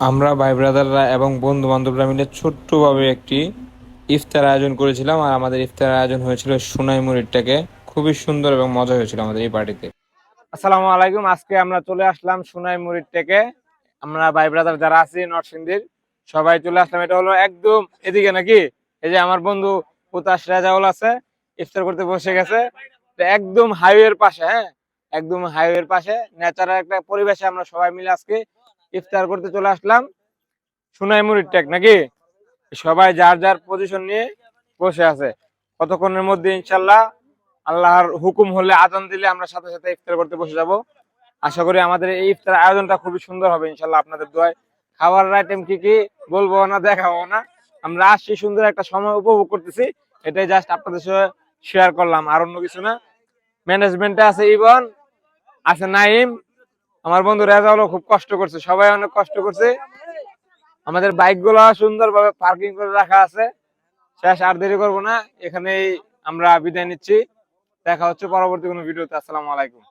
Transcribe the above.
আমরা ভাই ব্রাদাররা এবং বন্ধু বান্ধবরা মিলে ছোট্টভাবে একটি ইফতার আয়োজন করেছিলাম আর আমাদের ইফতার আয়োজন হয়েছিল সোনাই মুড়িরটাকে। খুবই সুন্দর এবং মজা হয়েছিল আমাদের এই পার্টিতে আসসালামু আলাইকুম, আজকে আমরা চলে আসলাম সোনাই মুড়ির থেকে আমরা ভাই ব্রাদার যারা আছি, নরসিংদীর, সবাই চলে আসলাম। এটা হলো একদম এদিকে নাকি? এই যে আমার বন্ধু পুতাস রাজাউল আছে, ইফতার করতে বসে গেছে। একদম হাইওয়ের পাশে হ্যাঁ? একদম হাইওয়ের পাশে। ন্যাচারাল একটা পরিবেশে আমরা সবাই মিলে আজকে ইফতার করতে চলে আসলাম। সোনাই মুড়ির টেক নাকি? সবাই যার যার পজিশন নিয়ে বসে আছে। কতক্ষণের মধ্যে ইনশাল্লাহ আল্লাহর হুকুম হলে আজান দিলে আমরা সাথে সাথে ইফতার করতে বসে যাব। আশা করি আমাদের এই ইফতার আয়োজনটা খুবই সুন্দর হবে ইনশাল্লাহ আপনাদের দোয়ায়। খাবার আইটেম কি কি বলব না, দেখাবো না। আমরা আসছি সুন্দর একটা সময় উপভোগ করতেছি। এটাই জাস্ট আপনাদের সাথে শেয়ার করলাম। আর অন্য কিছু না। ম্যানেজমেন্টে আছে ইবন, আছে নাইম আমার বন্ধু রেজাউলও খুব কষ্ট করছে, সবাই অনেক কষ্ট করছে। আমাদের বাইকগুলো সুন্দর ভাবে পার্কিং করে রাখা আছে। শেষ, আর দেরি করব না, এখানেই আমরা বিদায় নিচ্ছি। দেখা হচ্ছে পরবর্তী কোনো ভিডিওতে, আসসালামু আলাইকুম।